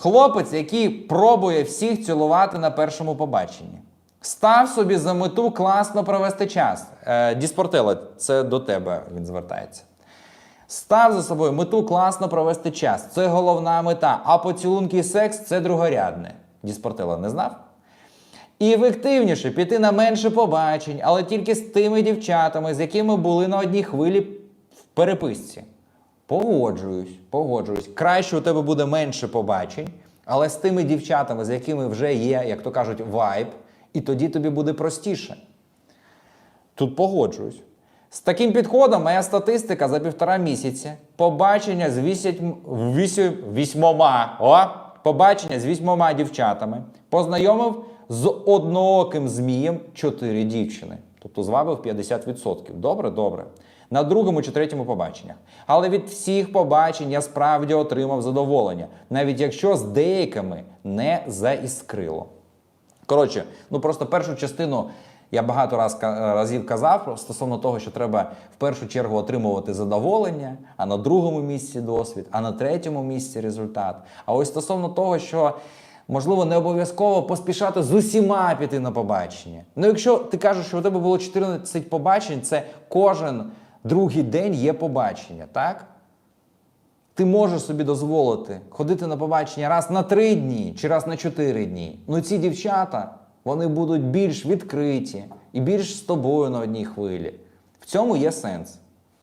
Хлопець, який пробує всіх цілувати на першому побаченні. Став собі за мету класно провести час. Е, Діспортело, це до тебе він звертається. Став за собою мету класно провести час. Це головна мета. А поцілунки і секс це другорядне. Діспортело не знав? І ефективніше піти на менше побачень, але тільки з тими дівчатами, з якими були на одній хвилі в переписці. Погоджуюсь, погоджуюсь. Краще у тебе буде менше побачень, але з тими дівчатами, з якими вже є, як то кажуть, вайб, і тоді тобі буде простіше. Тут погоджуюсь. З таким підходом моя статистика за півтора місяці. Побачення з вісьмома. О, побачення з вісьмома дівчатами. Познайомив з однооким змієм чотири дівчини. Тобто звабив 50%. Добре, добре. На другому чи третьому побаченнях. Але від всіх побачень я справді отримав задоволення, навіть якщо з деякими не заіскрило. Коротше, ну просто першу частину я багато раз, разів казав стосовно того, що треба в першу чергу отримувати задоволення, а на другому місці досвід, а на третьому місці результат. А ось стосовно того, що можливо не обов'язково поспішати з усіма піти на побачення. Ну, якщо ти кажеш, що у тебе було 14 побачень, це кожен другий день є побачення, так? Ти можеш собі дозволити ходити на побачення раз на три дні чи раз на чотири дні. Ну ці дівчата вони будуть більш відкриті і більш з тобою на одній хвилі. В цьому є сенс.